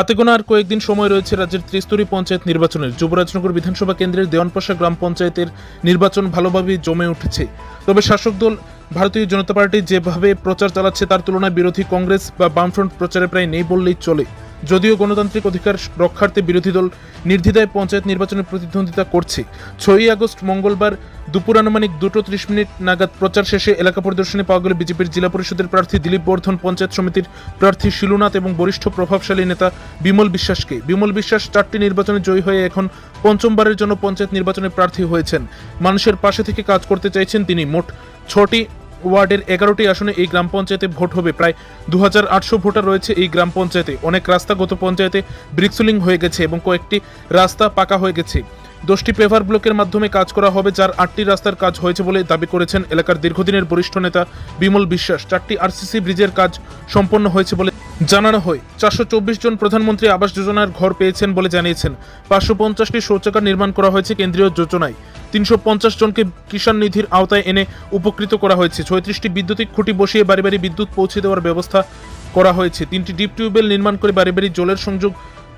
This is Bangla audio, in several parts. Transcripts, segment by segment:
হাতে গোনা আর কয়েকদিন সময় রয়েছে রাজ্যের ত্রিস্তরী পঞ্চায়েত নির্বাচনের। যুবরাজনগর বিধানসভা কেন্দ্রের দেওয়ানপাশা গ্রাম পঞ্চায়েতের নির্বাচন ভালোভাবে জমে উঠেছে। তবে শাসক দল ভারতীয় জনতা পার্টি যেভাবে প্রচার চালাচ্ছে, তার তুলনায় বিরোধী কংগ্রেস বা বামফ্রন্ট প্রচারে প্রায় নেই বললেই চলে। যদিও গণতান্ত্রিক অধিকার রক্ষার্থে বিরোধী দল নির্দ্বিধায় পঞ্চায়েত নির্বাচনে প্রতিদ্বন্দ্বিতা করছে। ছয়ই আগস্ট মঙ্গলবার দুপুর আনুমানিক দুটো ত্রিশ মিনিট নাগাদ প্রচার শেষে এলাকা পরিদর্শনে পাওয়া গেল বিজেপির জেলা পরিষদের প্রার্থী দিলীপ বর্ধন, পঞ্চায়েত সমিতির প্রার্থী শিলুনাথ এবং বরিষ্ঠ প্রভাবশালী নেতা বিমল বিশ্বাসকে। বিমল বিশ্বাস চারটি নির্বাচনে জয়ী হয়ে এখন পঞ্চমবারের জন্য পঞ্চায়েত নির্বাচনে প্রার্থী হয়েছেন। মানুষের পাশে থেকে কাজ করতে চাইছেন তিনি। মোট ছটি ওয়ার্ডের এগারোটি আসনে এই গ্রাম পঞ্চায়েতে ভোট হবে। প্রায় দু হাজার আটশো ভোটার রয়েছে এই গ্রাম পঞ্চায়েতে। অনেক রাস্তা গত পঞ্চায়েতে ব্রিক্সুলিং হয়ে গেছে এবং কয়েকটি রাস্তা পাকা হয়ে গেছে। দশটি পেভার ব্লকের মাধ্যমে কাজ করা হবে, যার আটটি রাস্তার কাজ হয়েছে বলে দাবি করেছেন এলাকার দীর্ঘদিনের বরিষ্ঠ নেতা বিমল বিশ্বাস। চারটি আরসিসি ব্রিজের কাজ সম্পন্ন হয়েছে বলে জানানো হয়। চারশো চব্বিশ জন প্রধানমন্ত্রী আবাস যোজনার ঘর পেয়েছেন বলে জানিয়েছেন। পাঁচশো পঞ্চাশটি শৌচাগার নির্মাণ করা হয়েছে কেন্দ্রীয় যোজনায়। তিনশো পঞ্চাশ জনকে কিষাণ নিধির আওতায় এনে উপকৃত করা হয়েছে। ছয়ত্রিশটি বিদ্যুতিক খুঁটি বসিয়ে বাড়ি বাড়ি বিদ্যুৎ পৌঁছে দেওয়ার ব্যবস্থা করা হয়েছে। তিনটি ডিপ টিউবওয়েল নির্মাণ করে বাড়ি বাড়ি জলের সংযোগ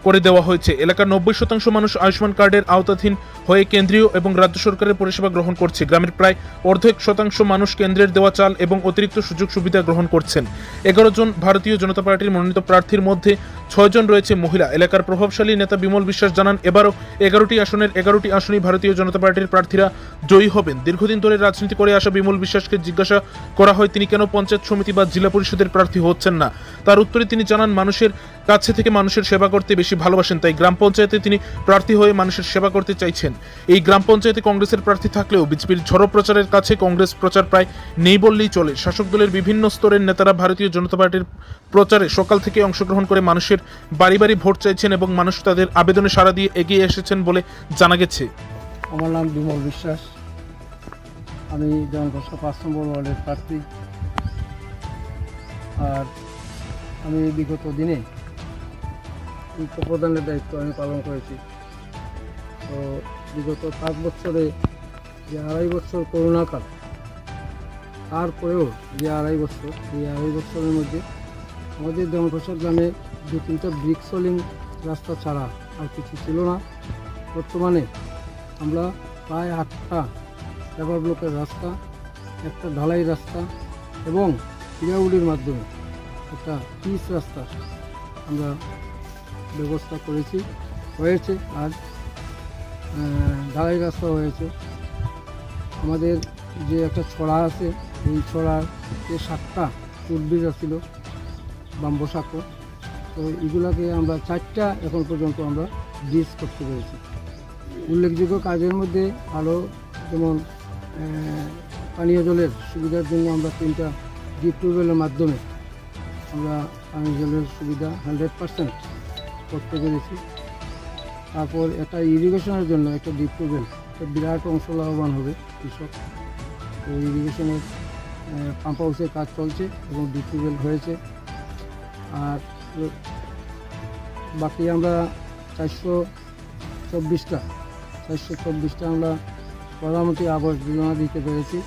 করে দেওয়া হয়েছে। এলাকার নব্বই শতাংশ মানুষ আয়ুষ্মান কার্ডের আওতাধীন হয়ে কেন্দ্রীয় এবং রাজ্য সরকারের পরিষেবা গ্রহণ করছে। গ্রামের প্রায় অর্ধেক শতাংশ মানুষ কেন্দ্রের দেওয়া চাল এবং অতিরিক্ত সুযোগ সুবিধা গ্রহণ করছেন। এগারো জন ভারতীয় জনতা পার্টির মনোনীত প্রার্থীর মধ্যে ছয়জন রয়েছে মহিলা। এলাকার প্রভাবশালী নেতা বিমল বিশ্বাস জানান, এবারও এগারোটি আসনের এগারোটি আসনেই ভারতীয় জনতা পার্টির প্রার্থীরা জয়ী হবেন। দীর্ঘদিন ধরে রাজনীতি করে আসা বিমল বিশ্বাসকে জিজ্ঞাসা করা হয়, তিনি কেন পঞ্চায়েত সমিতি বা জেলা পরিষদের প্রার্থী হচ্ছেন না? তার উত্তরে তিনি জানান, মানুষের কাছে থেকে মানুষের সেবা করতে বেশি ভালোবাসেন, তাই গ্রাম পঞ্চায়েতে তিনি প্রার্থী হয়ে মানুষের সেবা করতে চাইছেন। এই গ্রাম পঞ্চায়েতে কংগ্রেসের প্রার্থী থাকলেও বিজেপির ঝড়ো প্রচারের কাছে কংগ্রেস প্রচার প্রায় নেই বললেই চলে। শাসক দলের বিভিন্ন স্তরের নেতারা ভারতীয় জনতা পার্টির প্রচারে সকাল থেকে অংশগ্রহণ করে মানুষের বাড়ি বাড়ি ভোট চাইছেন এবং মানুষ তাদের আবেদনে সাড়া দিয়ে এগিয়ে এসেছেন বলে জানা গেছে। আমার নাম বিমল বিশ্বাস। আমি জনকষ্ট পাঁচ নম্বর ওয়ার্ডের প্রার্থী। আর আমি বিগত দিনে উপপ্রধানের দায়িত্ব আমি পালন করেছি। তো বিগত পাঁচ বছরে যে আড়াই বছর করোনাকাল, তারপরেও যে আড়াই বছর, এই আড়াই বছরের মধ্যে আমাদের দেমপ্রসাদ গ্রামে দু তিনটা ব্রিক সোলিং রাস্তা ছাড়া আর কিছু ছিল না, বর্তমানে আমরা প্রায় আটটা পেপার ব্লকের রাস্তা, একটা ঢালাই রাস্তা এবং পিরাউডির মাধ্যমে একটা পিচ রাস্তা আমরা ব্যবস্থা করেছি, হয়েছে আর ঢালাই রাস্তা হয়েছে। আমাদের যে একটা ছড়া আছে এই ছড়ার যে সাতটা চুটবিজ ছিল বাম্বসাক্য তো এগুলাকে আমরা চারটা এখন পর্যন্ত আমরা ব্রিজ করতে পেরেছি। উল্লেখযোগ্য কাজের মধ্যে আরও যেমন পানীয় জলের সুবিধার জন্য আমরা তিনটা ডিপ টিউবওয়েলের মাধ্যমে আমরা পানীয় জলের সুবিধা হান্ড্রেড পার্সেন্ট করতে পেরেছি। তারপর একটা ইরিগেশনের জন্য একটা ডিপ টিউবওয়েল একটা বিরাট অংশ লাভবান হবে কৃষক। তো ইরিগেশনের পাম্প হাউসের কাজ চলছে এবং ডিপ টিউবওয়েল হয়েছে। আর বাকি আমরা চারশো চব্বিশটা চারশো চব্বিশটা আমরা প্রধানমন্ত্রী আবাস যোজনা দিতে পেরেছি।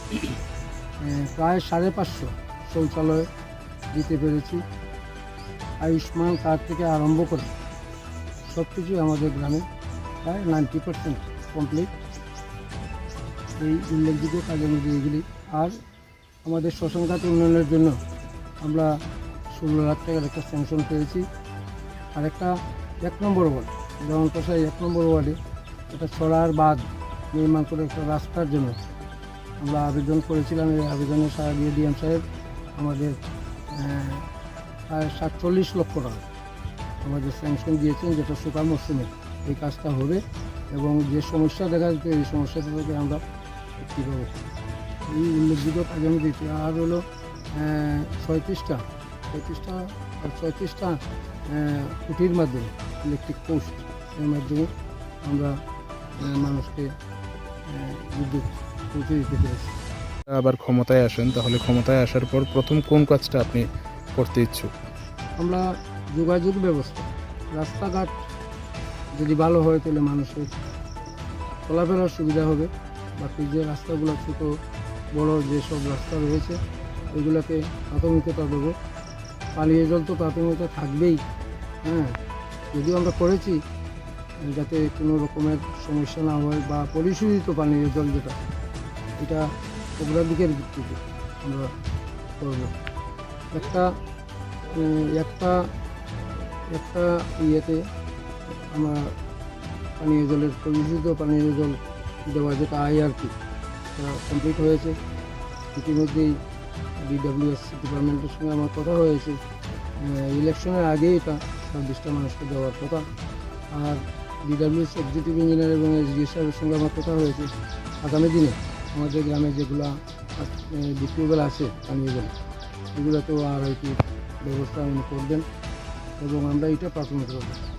প্রায় সাড়ে পাঁচশো শৌচালয় দিতে পেরেছি। আয়ুষ্মান কার্ড থেকে আরম্ভ করে সব কিছুই আমাদের গ্রামে প্রায় নাইনটি পার্সেন্ট কমপ্লিট। এই উল্লেখযোগ্য কাজের মধ্যে এগুলি। আর আমাদের শ্মশানঘাট উন্নয়নের জন্য আমরা ষোলো লাখ টাকার একটা স্যাংশন পেয়েছি। আর একটা এক নম্বর ওয়ার্ড যেমন পাশায় এক নম্বর ওয়ার্ডে একটা ছড়ার বাঁধ নির্মাণ করে একটা রাস্তার জন্য আমরা আবেদন করেছিলাম। এই আবেদনে সারা দিয়ে ডিএম সাহেব আমাদের প্রায় সাতচল্লিশ লক্ষ টাকা আমাদের স্যাংশন দিয়েছেন, যেটা শুকা মরশুমে এই কাজটা হবে এবং যে সমস্যা দেখা যাচ্ছে, এই সমস্যাটা থেকে আমরা মুক্তি পাবো। এই উল্লেখযোগ্য মধ্যে এটি। আর হলো ছয়ত্রিশটা ছয়ত্রিশটা ছয়ত্রিশটা কুটির মাধ্যমে ইলেকট্রিক পোস্ট এর মাধ্যমে আমরা মানুষকে বিদ্যুৎ পৌঁছে দিতে পেরেছি। আবার ক্ষমতায় আসেন তাহলে ক্ষমতায় আসার পর প্রথম কোন কাজটা আপনি করতে ইচ্ছুক? আমরা যোগাযোগ ব্যবস্থা রাস্তাঘাট যদি ভালো হয় তাহলে মানুষের চলাফেরার সুবিধা হবে। বাকি যে রাস্তাগুলো ছোটো বড় যেসব রাস্তা রয়েছে ওইগুলোকে প্রাথমিকতা দেবো। পানীয় জল তো প্রাথমিকতা থাকবেই হ্যাঁ? যদিও আমরা করেছি, যাতে কোনো রকমের সমস্যা না হয় বা পরিশোধিত পানীয় জল যেটা, এটা অগ্রাধিকের ভিত্তিতে আমরা করব। একটা একটা একটা ইয়েতে আমরা পানীয় জলের পরিশোধিত পানীয় জল দেওয়া, যেটা আইআরপি কমপ্লিট হয়েছে। ইতিমধ্যেই ডিডাব্লিউএস ডিপার্টমেন্টের সঙ্গে আমার কথা হয়েছে। ইলেকশনের আগে এটা ছাব্বিশটা মানুষকে দেওয়ার কথা। আর ডিডাব্লিউএস এক্সিকিউটিভ ইঞ্জিনিয়ার এবং এসডিএস সাহেবের সঙ্গে আমার কথা হয়েছে। আগামী দিনে আমাদের গ্রামে যেগুলা ডিপিউবেল আছে, পানীয় জল, এগুলোতেও আর কি ব্যবস্থা উনি করবেন। এবং আমরা এটা প্রাথমিক করব